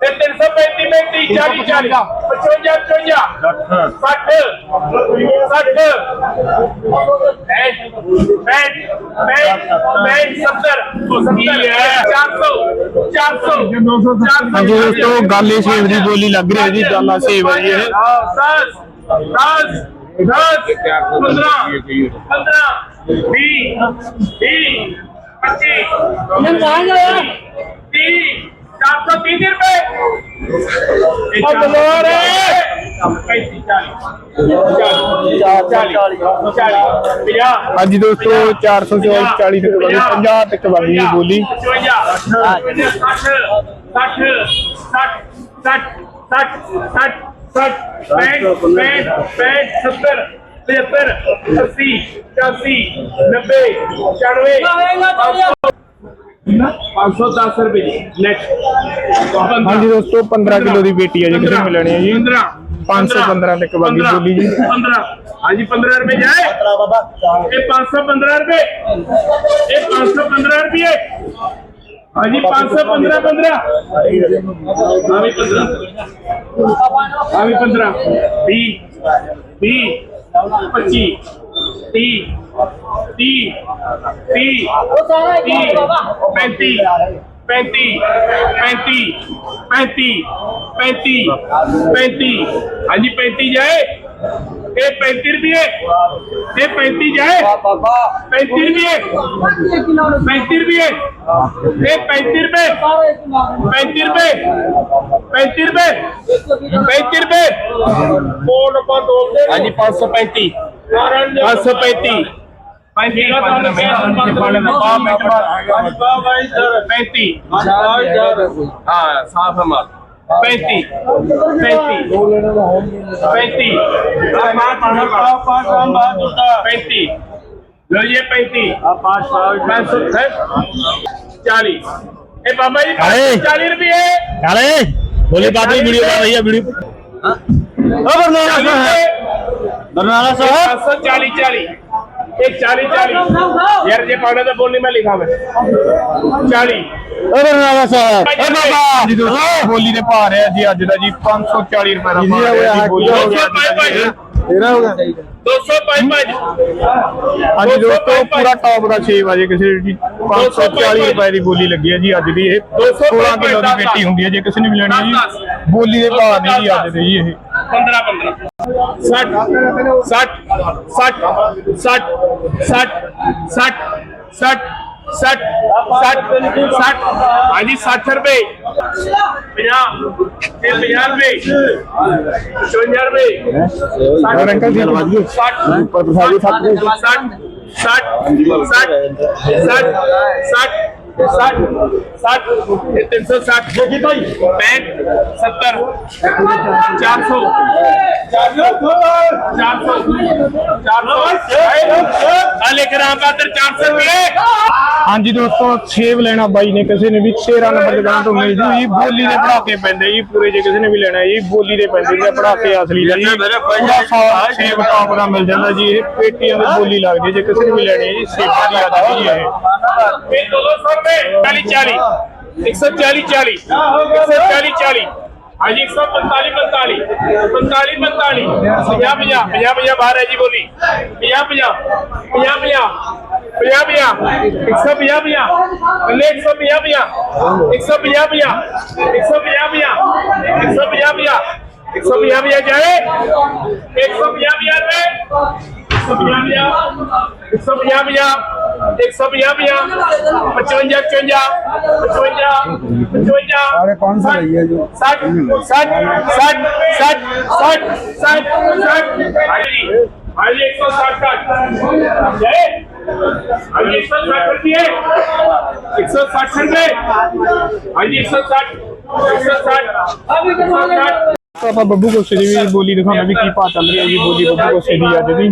ਤੇ 335 35 40 40 55 54 60 60 ਹਾਂਜੀ ਦੋਸਤੋ ਗੱਲ ਇਹ ਸੇਵ ਦੀ ਬੋਲੀ ਲੱਗ ਰਹੀ ਹੈ ਜੀ ਗੱਲ ਆ ਸੇਵ ਹੈ ਇਹ 10 10 10 15 15 20 20 25 ਨੰਗਾ बीबी रुपए हाँ जी दोस्तों चार सौ से चालीस पंजा तक बनी बोली सत्तर पचहत्तर अस्सी पचासी नब्बे पचानवे 510 ਰੁਪਏ ਜੀ ਨੈਟ ਹਾਂਜੀ ਦੋਸਤੋ 15 ਕਿਲੋ ਦੀ ਬੇਟੀ ਹੈ ਜੀ ਕਿਸੇ ਨੂੰ ਲੈਣੀ ਹੈ ਜੀ। 15 515 ਤੱਕ ਵਾਲੀ ਬੋਲੀ ਜੀ। 15 ਹਾਂਜੀ 15 ਰੁਪਏ ਜਾਏ ਇਹ 515 ਰੁਪਏ। ਇਹ 515 ਰੁਪਏ। ਹਾਂਜੀ 515 15 ਹਾਂ ਵੀ 15 ਹਾਂ ਵੀ 15 20 20 25 ਤੀਹ ਤੀਹ ਤੀਹ ਉਹ ਸਾਰਾ ਇੱਕ ਹੀ ਬਾਬਾ। ਪੈਂਤੀ ਪੈਂਤੀ ਪੈਂਤੀ ਪੈਂਤੀ ਪੈਂਤੀ ਪੈਂਤੀ। ਹਾਂਜੀ ਪੈਂਤੀ ਜਾਏ। एक पैंतीस भी पैंतीस जाए। पैंतीस भी पैंतीस भी पैंतीस रुपए पैंतीस रुपए पैंतीस रुपए पैंतीस रुपए दो। हाँ जी पाँच सौ पैंतीस। पाँच सौ पैंतीस। पैंतीस। हाँ साफ़ है माल। 35 35 35 ਆ ਪਾਠ ਆ ਪਾਠ ਰਾਮ ਬਹਾਦਰ ਦਾ 35 ਲੋ ਜੀ 35 ਆ ਪਾਠ ਸਾਹਿਬ 40 ਇਹ ਬਾਬਾ ਜੀ 40 ਰੁਪਏ। ਕਾਲੇ। ਬੋਲੇ ਬਾਬੇ ਵੀਡੀਓ ਬਣਾ ਰਹੀ ਹੈ ਵੀਡੀਓ। ਹਾਂ ਉਹ ਬਰਨਾਲਾ ਸਾਹਿਬ। ਬਰਨਾਲਾ ਸਾਹਿਬ 740 40 एक चालीस चालीस यार ये पाना तो बोलनी में लिखा मैं चालीस ਬਰਨਾਲਾ ਸਾਹਿਬ ਏ ਬਾਬਾ ਜੀ ਦੋਸਤੋ ਬੋਲੀ ਦੇ ਭਾਅ ਰਿਹਾ ਜੀ ਅੱਜ ਦਾ ਜੀ 540 ਰੁਪਏ ਦਾ ਭਾਅ ਰਿਹਾ ਜੀ ਬੋਲੀ दो सौ पाँच पाँच ਤੇਰਾ ਹੋ ਗਿਆ दो सौ पाँच पाँच ਹਾਂਜੀ ਦੋਸਤੋ ਪੂਰਾ ਟੌਪ ਦਾ 6 ਵਜੇ ਕਿਸੇ ਦੀ 540 ਰੁਪਏ ਦੀ ਬੋਲੀ ਲੱਗੀ ਹੈ ਜੀ ਅੱਜ ਦੀ ਇਹ 16 ਕਿਲੋ ਦੀ ਪੇਟੀ ਹੁੰਦੀ ਹੈ ਜੇ ਕਿਸੇ ਨੇ ਵੀ ਲੈਣੀ ਹੈ ਜੀ ਬੋਲੀ ਦੇ ਭਾਅ ਨਹੀਂ ਜੀ ਅੱਜ ਦੇ ਜੀ ਇਹ 15 15 60 60 60 60 60 60 60 60 60 ਹਾਂਜੀ 60 ਰੁਪਏ 50 ਤੇ 50 ਰੁਪਏ 55 ਰੁਪਏ ਹੋਰ ਅੰਕਲ ਜੀ ਲਵਾ ਦਿਓ 60 ਪਰ ਪ੍ਰਸਾਦ ਜੀ 60 60 60 60 60 60 60 360 ਜਗੀ ਭਾਈ। 65 70 400 400 400 400 ਅਲੇ ਕਰਾਂ ਬਾਦਰ 400 ਰੁਪਏ। ਹਾਂਜੀ ਦੋਸਤੋ ਸੇਵ ਲੈਣਾ ਬਾਈ ਨੇ ਕਿਸੇ ਨੇ ਵੀ 13 ਨੰਬਰ ਦੁਕਾਨ ਤੋਂ ਮਿਲ ਜੂ ਜੀ। ਬੋਲੀ ਦੇ ਪੜਾਕੇ ਪੈਂਦੇ ਜੀ ਪੂਰੇ ਜੇ ਕਿਸੇ ਨੇ ਵੀ ਲੈਣਾ ਜੀ ਬੋਲੀ ਦੇ ਪੈਂਦੇ ਜੀ ਪੜਾਕੇ ਅਸਲੀ ਜੀ। ਪੂਰਾ ਸੌ ਸੇਵ ਟੌਪ ਦਾ ਮਿਲ ਜਾਂਦਾ ਜੀ ਇਹ ਪੇਟੀਆਂ ਦੀ ਬੋਲੀ ਲੱਗਦੀ ਜੇ ਕਿਸੇ ਨੇ ਵੀ ਲੈਣੀ ਹੈ ਜੀ ਦੀ ਆਦਤ ਜੀ ਇਹ। 40 40 140 40 40 ਹਾਂਜੀ 145 45 45 45 50 50 50 50 ਬਾਹਰ ਹੈ ਜੀ ਬੋਲੀ। 50 50 50 50 ਪੰਜਾਹ ਪੰਜਾਹ ਇੱਕ ਸੌ ਪੰਜਾਹ ਪੰਜਾਹ ਥੱਲੇ ਇੱਕ ਸੌ ਪੰਜਾਹ ਪੰਜਾਹ ਇੱਕ ਸੌ ਪੰਜਾਹ ਪੰਜਾਹ ਇੱਕ ਸੌ ਪੰਜਾਹ ਪੰਜਾਹ ਇੱਕ ਸੌ ਪੰਜਾਹ ਪੰਜਾਹ ਇੱਕ ਸੌ ਪੰਜਾਹ ਪੰਜਾਹ ਜਾਏ ਇੱਕ ਸੌ ਪੰਜਾਹ ਪੰਜਾਹ ਰੁਪਏ ਇੱਕ ਸੌ ਪੰਜਾਹ ਪੰਜਾਹ ਇੱਕ ਸੌ ਪੰਜਾਹ ਪੰਜਾਹ ਇੱਕ ਸੌ ਪੰਜਾਹ ਪੰਜਾਹ ਪਚਵੰਜਾ ਚੁੰਜਾ ਪਚਵੰਜਾ ਪਚਵੰਜਾ ਸਾਰੇ 500 ਲਈਏ ਜੋ 60 60 60 60 60 60 ਹਾਂਜੀ 160 ਕੱਟ ਜੈ एक सौ साठ कर दिए एक सौ साठ कर दे। एक सौ साठ। एक सौ साठ। एक सौ साठ बब्बू को सीधी भी बोली दिखाना भी की पा चल रही है ये बोली बब्बू को सीधी आ दी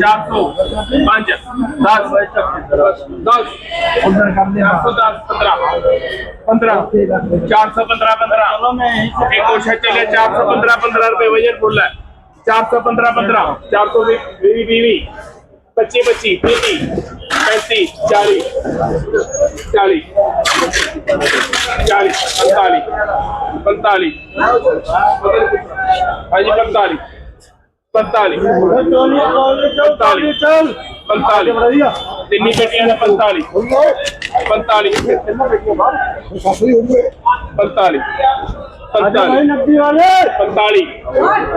चार सौ। दस। दस। चार सौ पंद्रह। पंद्रह। चार सौ पंद्रह पंद्रह। चार सौ पंद्रह पंद्रह चार सौ पंद्रह पंद्रह। चार सौ बीवी बीवी 25 25 30 35 40 40 40 45 ਹਾਂਜੀ 45 45 45 45 ਤਿੰਨੀ ਬੇਟੀਆਂ ਦਾ 45 45 45 45 ਪੰਤਾਲੀ। ਪੰਤਾਲੀ।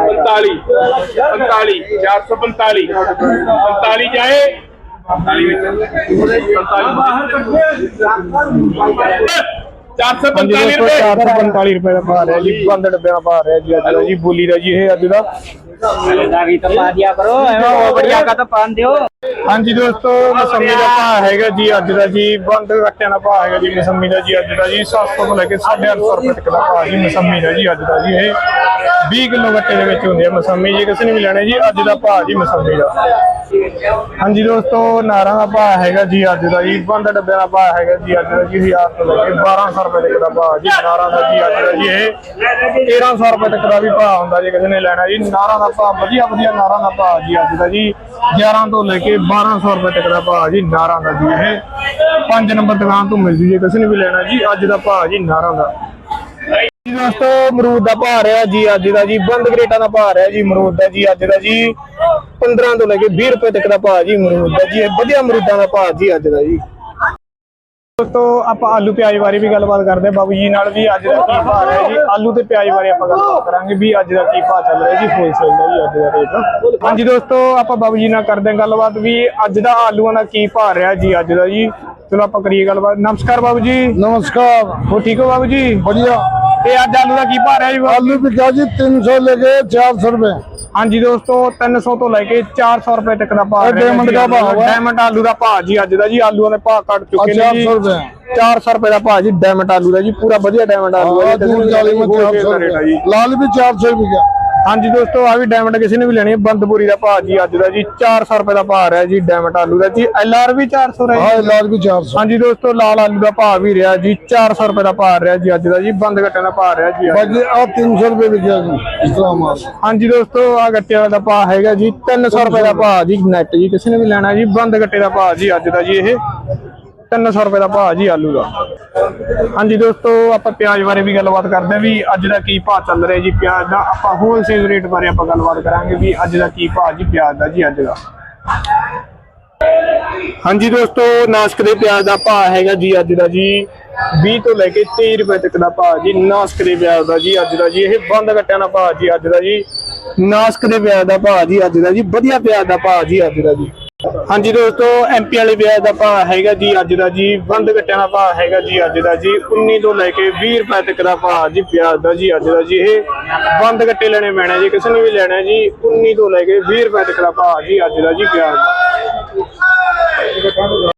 ਪੰਤਾਲੀ। ਪੰਤਾਲੀ। 445 ਪੰਤਾਲੀ। ਜਾਏ। ਪੰਤਾਲੀ ਵਿੱਚ। ਪੰਤਾਲੀ 445 ਰੁਪਏ। 445 ਰੁਪਏ ਦਾ ਭਾਅ ਰਿਹਾ ਜੀ 500 ਰੁਪਏ ਦਾ ਭਾਅ ਰਿਹਾ ਜੀ ਅੱਜ ਦਾ ਜੀ ਬੋਲੀ ਦਾ ਜੀ ਇਹ ਅੱਜ ਦਾ। दागी तो पा दिया करो एवं वो बढ़िया का तो पान दियो ਹਾਂਜੀ ਦੋਸਤੋ ਮਸੰਮੀ ਦਾ ਭਾਅ ਹੈਗਾ ਜੀ ਅੱਜ ਦਾ ਜੀ ਬੰਦ ਗੱਟਿਆਂ ਦਾ ਭਾਅ ਹੈਗਾ ਜੀ ਮਸੰਮੀ ਦਾ ਜੀ ਅੱਜ ਦਾ ਜੀ 700 ਤੋਂ ਲੈ ਕੇ 850 ਰੁਪਏ ਤੱਕ ਦਾ ਭਾਅ ਜੀ ਮਸੰਮੀ ਦਾ ਜੀ ਅੱਜ ਦਾ ਜੀ ਇਹ 20 ਕਿਲੋ ਗੱਟੇ ਦੇ ਵਿੱਚ ਹੁੰਦੀ ਹੈ ਮਸੰਮੀ ਜੀ, ਕਿਸੇ ਨੇ ਵੀ ਲੈਣਾ ਜੀ, ਅੱਜ ਦਾ ਭਾਅ ਜੀ ਮਸੰਮੀ ਦਾ। ਹਾਂਜੀ ਦੋਸਤੋ, ਨਾਰਾਂ ਦਾ ਭਾਅ ਹੈਗਾ ਜੀ ਅੱਜ ਦਾ ਜੀ ਬੰਦ ਡੱਬਿਆਂ ਦਾ ਭਾਅ ਹੈਗਾ ਜੀ ਅੱਜ ਦਾ ਜੀ 1000 ਤੋਂ ਲੈ ਕੇ 1200 ਰੁਪਏ ਤੱਕ ਦਾ ਭਾਅ ਜੀ, ਨਾਰਾਂ ਦਾ ਜੀ ਅੱਜ ਦਾ ਜੀ, ਇਹ 1300 ਰੁਪਏ ਤੱਕ ਦਾ ਵੀ ਭਾਅ ਹੁੰਦਾ ਜੀ, ਕਿਸੇ ਨੇ ਲੈਣਾ ਜੀ, ਨਾਰਾਂ ਦਾ ਭਾਅ, ਵਧੀਆ ਵਧੀਆ ਨਾਰਾਂ ਦਾ ਭਾਅ ਜੀ ਅੱਜ ਦਾ ਜੀ 11 ਤੋਂ ਲੈ ਕੇ 1200 ਰੁਪਏ ਤੱਕ ਦਾ ਭਾਅ ਜੀ, ਨਾਰਾਂ ਦਾ ਜੀ, ਇਹ 5 ਨੰਬਰ ਦੁਕਾਨ ਤੋਂ ਮਿਲ ਜੂ ਜੀ, ਕਿਸੇ ਨੇ ਵੀ ਲੈਣਾ ਜੀ, ਅੱਜ ਦਾ ਭਾਅ ਜੀ ਨਾਰਾਂ ਦਾ। ਜੀ ਦੋਸਤੋ, ਅਮਰੂਦ ਦਾ ਭਾਅ ਰਿਹਾ ਜੀ ਅੱਜ ਦਾ ਜੀ, ਬੰਦ ਗਰੇਟਾਂ ਦਾ ਭਾਅ ਰਿਹਾ ਜੀ ਅਮਰੂਦ ਦਾ ਜੀ, ਅੱਜ ਦਾ ਜੀ 15 ਤੋਂ ਲੈ ਕੇ 20 ਰੁਪਏ ਤੱਕ ਦਾ ਭਾਅ ਜੀ ਅਮਰੂਦ ਦਾ ਜੀ ਵਧੀਆ ਅਮਰੂਦਾਂ ਦਾ ਭਾਅ ਜੀ ਅੱਜ ਦਾ ਜੀ। ਦੋਸਤੋ, ਆਪਾਂ ਆਲੂ ਪਿਆਜ਼ ਬਾਰੇ ਵੀ ਗੱਲਬਾਤ ਕਰਦੇ ਹਾਂ। ਬਾਬੂ ਜੀ ਨਾਲ ਵੀ ਅੱਜ ਦਾ ਕੀ ਭਾਅ ਰਿਹਾ ਜੀ? ਆਲੂ ਤੇ ਪਿਆਜ਼ ਬਾਰੇ ਆਪਾਂ ਗੱਲਬਾਤ ਕਰਾਂਗੇ ਵੀ ਅੱਜ ਦਾ ਕੀ ਭਾਅ ਚੱਲ ਰਿਹਾ ਜੀ ਹੋਲਸੇਲ ਦਾ ਜੀ, ਅੱਜ ਦਾ ਰੇਟ ਹਾਂਜੀ ਦੋਸਤੋ, ਆਪਾਂ ਬਾਬੂ ਜੀ ਨਾਲ ਕਰਦੇ ਹਾਂ ਗੱਲਬਾਤ ਵੀ ਅੱਜ ਦਾ ਆਲੂਆਂ ਦਾ ਕੀ ਭਾਅ ਰਿਹਾ ਜੀ, ਅੱਜ ਦਾ ਜੀ? ਚਲੋ ਆਪਾਂ ਕਰੀਏ ਗੱਲਬਾਤ ਨਮਸਕਾਰ ਬਾਬੂ ਜੀ नमस्कार ਹੋ ਠੀਕ ਹੋ ਬਾਬੂ ਜੀ बढ़िया ਤੇ ਅੱਜ ਆਲੂ ਦਾ ਕੀ ਭਾਅ ਰਿਹਾ ਜੀ ਬਾਬੂ? आलू बिका जी तीन सौ लेके चार सौ रूपए ਹਾਂਜੀ ਦੋਸਤੋ 300 ਤੋਂ ਲੈ ਕੇ 400 ਰੁਪਏ ਤੱਕ ਦਾ ਭਾਅ ਇਹ ਰਿਹਾ diamond ਜੀ ਦਾ ਭਾਅ ਆਲੂ ਵਾ। diamond ਆਲੂ ਦਾ ਭਾਅ ਜੀ ਅੱਜ ਦਾ ਜੀ ਆਲੂਆਂ ਦੇ ਭਾਅ ਕੱਟ ਚੁੱਕੇ ਨੇ ਚਾਰ ਜੀ ਸੌ ਰੁਪਏ। 400 ਰੁਪਏ ਦਾ ਭਾਅ ਜੀ ਡਾਇਮੰਡ ਆਲੂ ਦਾ ਜੀ ਪੂਰਾ ਵਧੀਆ ਡਾਇਮੰਡ ਆਲੂ ਹੈ ਜੀ दूर जाली में चार सौ ਰੇਟ ਆ ਜੀ रूपए लाल भी चार सौ बिका ਹਾਂਜੀ ਦੋਸਤੋ ਆ ਵੀ ਡਾਇਮੰਡ ਕਿਸੇ ਨੇ ਵੀ ਲੈਣੀ ਬੰਦਪੂਰੀ ਦਾ ਭਾਅ ਜੀ ਅੱਜ ਦਾ ਜੀ 400 ਰੁਪਏ ਦਾ ਭਾਅ ਰਿਹਾ ਜੀ ਡਾਇਮੰਡ ਆਲੂ ਦਾ ਜੀ। ਐਲਆਰ ਵੀ 400 ਰਿਹਾ ਹਾਂ ਐਲਆਰ ਵੀ 400 ਹਾਂਜੀ ਦੋਸਤੋ ਲਾਲ ਆਲੂ ਦਾ ਭਾਅ ਵੀ ਰਿਹਾ ਜੀ 400 ਰੁਪਏ ਦਾ ਭਾਅ ਰਿਹਾ ਜੀ ਅੱਜ ਦਾ ਜੀ। ਬੰਦ ਗੱਟਿਆਂ ਦਾ ਭਾਅ ਰਿਹਾ ਜੀ ਅੱਜ ਆ 300 ਰੁਪਏ ਵਿਕਿਆ ਜੀ ਇਸਲਾਮ ਹਾਂਜੀ ਦੋਸਤੋ ਆ ਗੱਟਿਆਂ ਦਾ ਭਾਅ ਹੈਗਾ ਜੀ 300 ਰੁਪਏ ਦਾ ਭਾਅ ਜੀ ਨੈਟ ਜੀ ਕਿਸੇ ਨੇ ਵੀ ਲੈਣਾ ਜੀ। ਬੰਦ ਗੱਟੇ ਦਾ ਭਾਅ ਜੀ ਅੱਜ ਦਾ ਜੀ ਇਹ। 300 ਰੁਪਏ ਦਾ ਭਾਅ ਜੀ ਆਲੂ ਦਾ। ਹਾਂਜੀ ਦੋਸਤੋ, ਆਪਾਂ ਪਿਆਜ਼ ਬਾਰੇ ਵੀ ਗੱਲਬਾਤ ਕਰਦੇ ਹਾਂ ਵੀ ਅੱਜ ਦਾ ਕੀ ਭਾਅ ਚੱਲ ਰਿਹਾ ਜੀ ਪਿਆਜ਼ ਦਾ। ਆਪਾਂ ਹੋਲਸੇਲ ਰੇਟ ਬਾਰੇ ਆਪਾਂ ਗੱਲਬਾਤ ਕਰਾਂਗੇ ਵੀ ਅੱਜ ਦਾ ਕੀ ਭਾਅ ਜੀ ਪਿਆਜ਼ ਦਾ ਜੀ ਅੱਜ ਦਾ। ਹਾਂਜੀ ਦੋਸਤੋ, ਨਾਸਕ ਦੇ ਪਿਆਜ਼ ਦਾ ਭਾਅ ਹੈਗਾ ਜੀ ਅੱਜ ਦਾ ਜੀ 20 ਤੋਂ ਲੈ ਕੇ 30 ਰੁਪਏ ਤੱਕ ਦਾ ਭਾਅ ਜੀ ਨਾਸਕ ਦੇ ਪਿਆਜ਼ ਦਾ ਜੀ ਅੱਜ ਦਾ ਜੀ। ਇਹ ਬੰਦ ਕੱਟਿਆ ਦਾ ਭਾਅ ਜੀ ਅੱਜ ਦਾ ਜੀ। ਨਾਸਕ ਦੇ ਪਿਆਜ਼ ਦਾ ਭਾਅ ਜੀ ਅੱਜ ਦਾ ਜੀ। ਵਧੀਆ ਪਿਆਜ਼ ਦਾ ਭਾਅ ਜੀ ਅੱਜ ਦਾ ਜੀ। ਹਾਂਜੀ ਦੋਸਤੋ ਐਮਪੀ ਵਾਲੇ ਪਿਆਜ਼ ਦਾ ਭਾਅ ਹੈਗਾ ਜੀ ਅੱਜ ਦਾ ਜੀ ਬੰਦ ਕੱਟਿਆ ਦਾ ਭਾਅ ਹੈਗਾ ਜੀ ਅੱਜ ਦਾ ਜੀ 19 ਤੋਂ ਲੈ ਕੇ 20 ਰੁਪਏ ਤੱਕ ਦਾ ਭਾਅ ਜੀ ਪਿਆਜ਼ ਦਾ ਜੀ ਅੱਜ ਦਾ ਜੀ, ਇਹ ਬੰਦ ਕੱਟੇ ਲੈਣੇ ਪੈਣੇ ਜੀ, ਕਿਸੇ ਨੂੰ ਵੀ ਲੈਣਾ ਜੀ 19 ਤੋਂ ਲੈ ਕੇ 20 ਰੁਪਏ ਤੱਕ ਦਾ ਭਾਅ ਜੀ ਅੱਜ ਦਾ ਜੀ ਪਿਆਜ਼ ਦਾ।